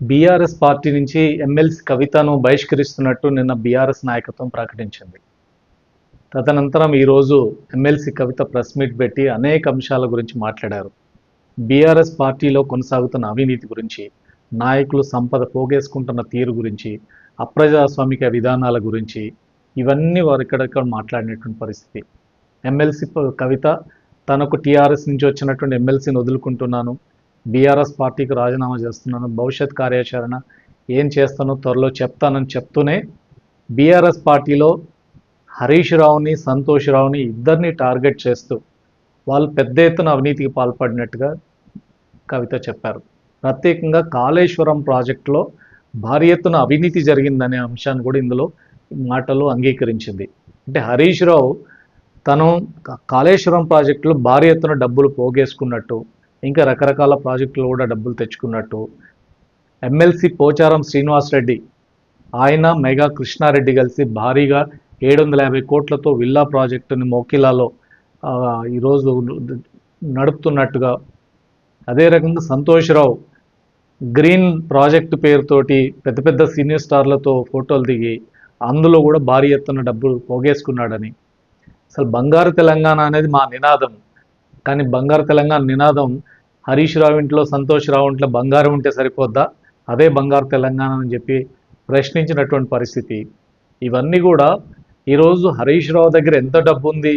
BRS party నుంచి MLC కవితను బహిష్కరిస్తున్నట్టు నిన్న బీఆర్ఎస్ నాయకత్వం ప్రకటించింది. తదనంతరం ఈరోజు ఎమ్మెల్సీ కవిత ప్రెస్ మీట్ పెట్టి అనేక అంశాల గురించి మాట్లాడారు. బీఆర్ఎస్ పార్టీలో కొనసాగుతున్న అవినీతి గురించి నాయకులు సంపద పోగేసుకుంటున్న తీరు గురించి అప్రజాస్వామిక విధానాల గురించి ఇవన్నీ వారు ఇక్కడక్కడ మాట్లాడినటువంటి పరిస్థితి. ఎమ్మెల్సీ కవిత తనకు టీఆర్ఎస్ నుంచి వచ్చినటువంటి ఎమ్మెల్సీని వదులుకుంటున్నాను బీఆర్ఎస్ పార్టీకి రాజీనామా చేస్తున్నాను భవిష్యత్ కార్యాచరణ ఏం చేస్తానో త్వరలో చెప్తానని చెప్తూనే బీఆర్ఎస్ పార్టీలో హరీష్ రావుని సంతోష్ రావుని ఇద్దరిని టార్గెట్ చేస్తూ వాళ్ళు పెద్ద ఎత్తున అవినీతికి పాల్పడినట్టుగా కవిత చెప్పారు. ప్రత్యేకంగా కాళేశ్వరం ప్రాజెక్టులో భారీ ఎత్తున అవినీతి జరిగిందనే అంశాన్ని కూడా ఇందులో మాటలు అంగీకరించింది. అంటే హరీష్ రావు తను కాళేశ్వరం ప్రాజెక్టులో భారీ ఎత్తున డబ్బులు పోగేసుకున్నట్టు ఇంకా రకరకాల ప్రాజెక్టులు కూడా డబ్బులు తెచ్చుకున్నట్టు. ఎమ్మెల్సీ పోచారం శ్రీనివాస్ రెడ్డి ఆయన మెగా కృష్ణారెడ్డి కలిసి భారీగా ఏడు వందల యాభై కోట్లతో విల్లా ప్రాజెక్టుని మోకిలాలో ఈరోజు నడుపుతున్నట్టుగా. అదే రకంగా సంతోష్రావు గ్రీన్ ప్రాజెక్టు పేరుతోటి పెద్ద పెద్ద సీనియర్ స్టార్లతో ఫోటోలు దిగి అందులో కూడా భారీ ఎత్తున డబ్బులు పోగేసుకున్నాడని. అసలు బంగారు తెలంగాణ అనేది మా నినాదం. కానీ బంగారు తెలంగాణ నినాదం హరీష్ రావు ఇంట్లో సంతోష్ రావు ఇంట్లో బంగారం ఉంటే సరిపోద్దా? అదే బంగారు తెలంగాణ అని చెప్పి ప్రశ్నించినటువంటి పరిస్థితి. ఇవన్నీ కూడా ఈరోజు హరీష్ రావు దగ్గర ఎంత డబ్బు ఉంది?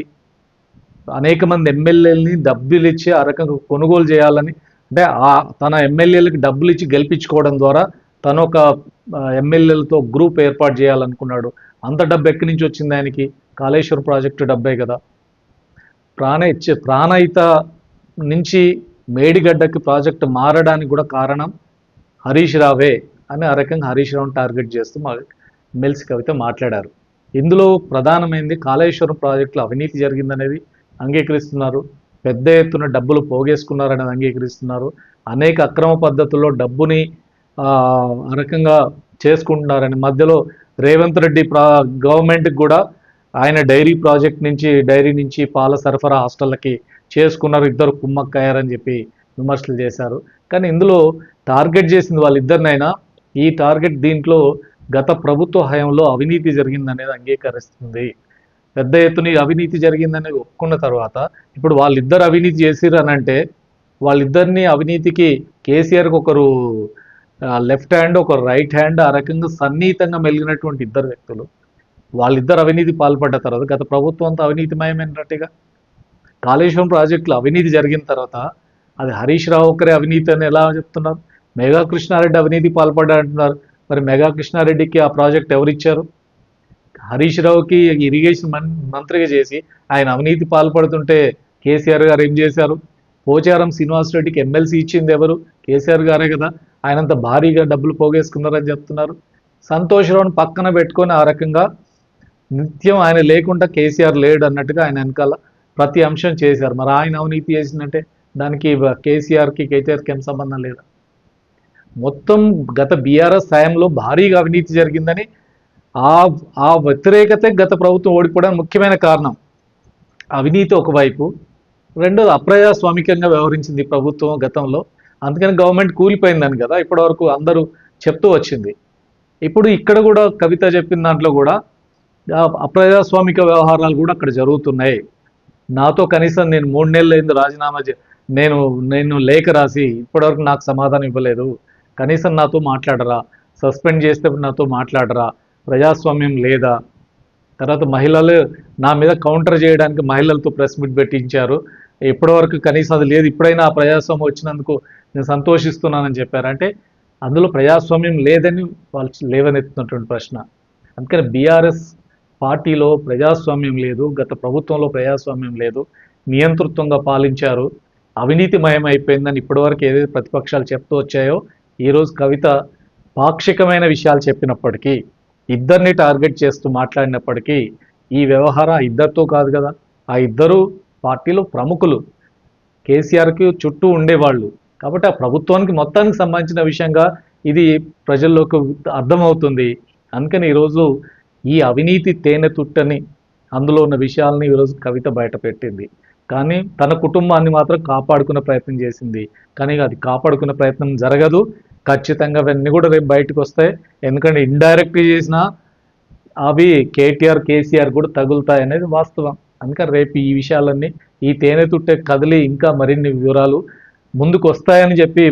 అనేక మంది ఎమ్మెల్యేలని డబ్బులు ఇచ్చి ఆ రకంగా కొనుగోలు చేయాలని అంటే ఆ తన ఎమ్మెల్యేలకు డబ్బులు ఇచ్చి గెలిపించుకోవడం ద్వారా తను ఒక ఎమ్మెల్యేలతో గ్రూప్ ఏర్పాటు చేయాలనుకున్నాడు. అంత డబ్బు ఎక్కడి నుంచి వచ్చింది ఆయనకి? కాళేశ్వరం ప్రాజెక్టు డబ్బే కదా. ప్రాణ ఇచ్చే ప్రాణయిత నుంచి మేడిగడ్డకి ప్రాజెక్టు మారడానికి కూడా కారణం హరీష్ రావే అని ఆ రకంగా హరీష్ రావుని టార్గెట్ చేస్తూ మా ఎమ్మెల్సీ కవిత మాట్లాడారు. ఇందులో ప్రధానమైనది కాళేశ్వరం ప్రాజెక్టులో అవినీతి జరిగిందనేది అంగీకరిస్తున్నారు. పెద్ద ఎత్తున డబ్బులు పోగేసుకున్నారనేది అంగీకరిస్తున్నారు. అనేక అక్రమ పద్ధతుల్లో డబ్బుని ఆ రకంగా చేసుకుంటున్నారని మధ్యలో రేవంత్ రెడ్డి ప్రా గవర్నమెంట్కి కూడా ఆయన డైరీ ప్రాజెక్ట్ నుంచి డైరీ నుంచి పాల సరఫరా హాస్టళ్ళకి చేసుకున్నారు ఇద్దరు కుమ్మక్కయ్యారని చెప్పి విమర్శలు చేశారు. కానీ ఇందులో టార్గెట్ చేసింది వాళ్ళిద్దరినైనా ఈ టార్గెట్ దీంట్లో గత ప్రభుత్వ హయాంలో అవినీతి జరిగిందనేది అంగీకరిస్తుంది. పెద్ద ఎత్తున అవినీతి జరిగిందనేది ఒప్పుకున్న తర్వాత ఇప్పుడు వాళ్ళిద్దరు అవినీతి చేసిర్రు అని అంటే వాళ్ళిద్దరిని అవినీతికి కేసీఆర్కి ఒకరు లెఫ్ట్ హ్యాండ్ ఒకరు రైట్ హ్యాండ్ ఆ రకంగా సన్నిహితంగా మెలిగినటువంటి ఇద్దరు వ్యక్తులు. వాళ్ళిద్దరు అవినీతి పాల్పడ్డ తర్వాత గత ప్రభుత్వం అంతా అవినీతిమయమైనట్టుగా కాళేశ్వరం ప్రాజెక్టులో అవినీతి జరిగిన తర్వాత అది హరీష్ రావు ఒక్కరే అవినీతి అని ఎలా చెప్తున్నారు? మెగా కృష్ణారెడ్డి అవినీతి పాల్పడ్డారంటున్నారు. మరి మెగా కృష్ణారెడ్డికి ఆ ప్రాజెక్ట్ ఎవరు ఇచ్చారు హరీష్ రావుకి ఇరిగేషన్ మంత్రిగా చేసి ఆయన అవినీతి పాల్పడుతుంటే కేసీఆర్ గారు ఏం చేశారు? పోచారం శ్రీనివాసరెడ్డికి ఎమ్మెల్సీ ఇచ్చింది ఎవరు? కేసీఆర్ గారే కదా. ఆయనంత భారీగా డబ్బులు పోగేసుకున్నారని చెప్తున్నారు. సంతోష్ రావుని పక్కన పెట్టుకొని ఆ రకంగా నిత్యం ఆయన లేకుండా కేసీఆర్ లేడు అన్నట్టుగా ఆయన వెనకాల ప్రతి అంశం చేశారు. మరి ఆయన అవినీతి చేసిందంటే దానికి కేసీఆర్కి కేటీఆర్కి ఏం సంబంధం లేదా? మొత్తం గత బీఆర్ఎస్ హయాంలో భారీగా అవినీతి జరిగిందని ఆ ఆ వ్యతిరేకతే గత ప్రభుత్వం ఓడిపోవడానికి ముఖ్యమైన కారణం అవినీతి ఒకవైపు. రెండోది అప్రజాస్వామికంగా వ్యవహరించింది ప్రభుత్వం గతంలో. అందుకని గవర్నమెంట్ కూలిపోయిందని కదా ఇప్పటివరకు అందరూ చెప్తూ వచ్చింది. ఇప్పుడు ఇక్కడ కూడా కవిత చెప్పిన దాంట్లో కూడా అప్రజాస్వామిక వ్యవహారాలు కూడా అక్కడ జరుగుతున్నాయి. నాతో కనీసం నేను మూడు నెలలు అయింది రాజీనామా చే నేను నేను లేఖ రాసి ఇప్పటివరకు నాకు సమాధానం ఇవ్వలేదు. కనీసం నాతో మాట్లాడరా. సస్పెండ్ చేస్తే నాతో మాట్లాడరా. ప్రజాస్వామ్యం లేదా? తర్వాత మహిళలు నా మీద కౌంటర్ చేయడానికి మహిళలతో ప్రెస్ మీట్ పెట్టించారు. ఇప్పటివరకు కనీసం అది లేదు. ఇప్పుడైనా ఆ ప్రజాస్వామ్యం వచ్చినందుకు నేను సంతోషిస్తున్నానని చెప్పారంటే అందులో ప్రజాస్వామ్యం లేదని వాళ్ళు లేవనెత్తున్నటువంటి ప్రశ్న. అందుకని బీఆర్ఎస్ పార్టీలో ప్రజాస్వామ్యం లేదు గత ప్రభుత్వంలో ప్రజాస్వామ్యం లేదు నియంతృత్వంగా పాలించారు అవినీతిమయం అయిపోయిందని ఇప్పటివరకు ఏదైతే ప్రతిపక్షాలు చెప్తూ వచ్చాయో ఈరోజు కవిత పాక్షికమైన విషయాలు చెప్పినప్పటికీ ఇద్దరిని టార్గెట్ చేస్తూ మాట్లాడినప్పటికీ ఈ వ్యవహారం ఆ ఇద్దరితో కాదు కదా ఆ ఇద్దరు పార్టీలో ప్రముఖులు కేసీఆర్కి చుట్టూ ఉండేవాళ్ళు. కాబట్టి ఆ ప్రభుత్వానికి మొత్తానికి సంబంధించిన విషయంగా ఇది ప్రజల్లోకి అర్థమవుతుంది. అందుకని ఈరోజు ఈ అవినీతి తేనె తుట్టని అందులో ఉన్న విషయాలని ఈరోజు కవిత బయటపెట్టింది కానీ తన కుటుంబాన్ని మాత్రం కాపాడుకునే ప్రయత్నం చేసింది. కానీ అది కాపాడుకునే ప్రయత్నం జరగదు. ఖచ్చితంగా అవన్నీ కూడా రేపు బయటకు వస్తాయి. ఎందుకంటే ఇండైరెక్ట్గా చేసిన అవి కేటీఆర్ కేసీఆర్ కూడా తగులుతాయి అనేది వాస్తవం. అందుకని రేపు ఈ విషయాలన్నీ ఈ తేనె తుట్టే కదిలి ఇంకా మరిన్ని వివరాలు ముందుకు వస్తాయని చెప్పి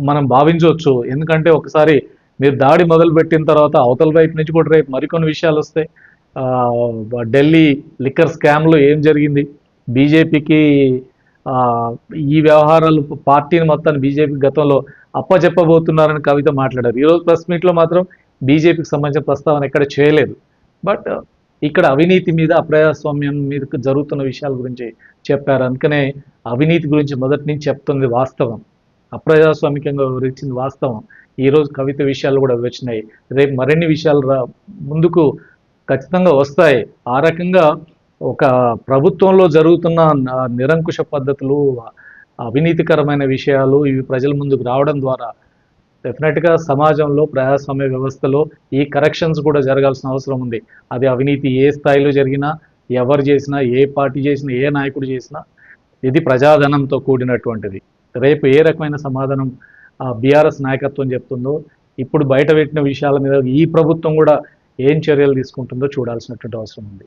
మనం భావించవచ్చు. ఎందుకంటే ఒకసారి మీరు దాడి మొదలు పెట్టిన తర్వాత అవతల వైపు నుంచి కూడా రేపు మరికొన్ని విషయాలు వస్తాయి. ఢిల్లీ లిక్కర్ స్కామ్లో ఏం జరిగింది? బీజేపీకి ఈ వ్యవహారాలు పార్టీని మొత్తాన్ని బీజేపీ గతంలో అప్పచెప్పబోతున్నారని కవిత మాట్లాడారు. ఈరోజు ప్రెస్ మీట్లో మాత్రం బీజేపీకి సంబంధించిన ప్రస్తావన ఎక్కడ చేయలేదు. బట్ ఇక్కడ అవినీతి మీద అప్రజాస్వామ్యం మీద జరుగుతున్న విషయాల గురించి చెప్పారు. అందుకనే అవినీతి గురించి మొదటి నుంచి చెప్తుంది వాస్తవం. అప్రజాస్వామికంగా వివరించింది వాస్తవం. ఈరోజు కవిత విషయాలు కూడా వచ్చినాయి రేపు మరిన్ని విషయాలు రా ముందుకు ఖచ్చితంగా వస్తాయి. ఆ రకంగా ఒక ప్రభుత్వంలో జరుగుతున్న నిరంకుశ పద్ధతులు అవినీతికరమైన విషయాలు ఇవి ప్రజల ముందుకు రావడం ద్వారా డెఫినెట్గా సమాజంలో ప్రజాస్వామ్య వ్యవస్థలో ఈ కరెక్షన్స్ కూడా జరగాల్సిన అవసరం ఉంది. అది అవినీతి ఏ స్థాయిలో జరిగినా ఎవరు చేసినా ఏ పార్టీ చేసినా ఏ నాయకుడు చేసినా ఇది ప్రజాధనంతో కూడినటువంటిది. రేపు ఏ రకమైన సమాధానం బీఆర్ఎస్ నాయకత్వం చెప్తుందో ఇప్పుడు బయట పెట్టిన విషయాల మీద ఈ ప్రభుత్వం కూడా ఏం చర్యలు తీసుకుంటుందో చూడాల్సినటువంటి అవసరం ఉంది.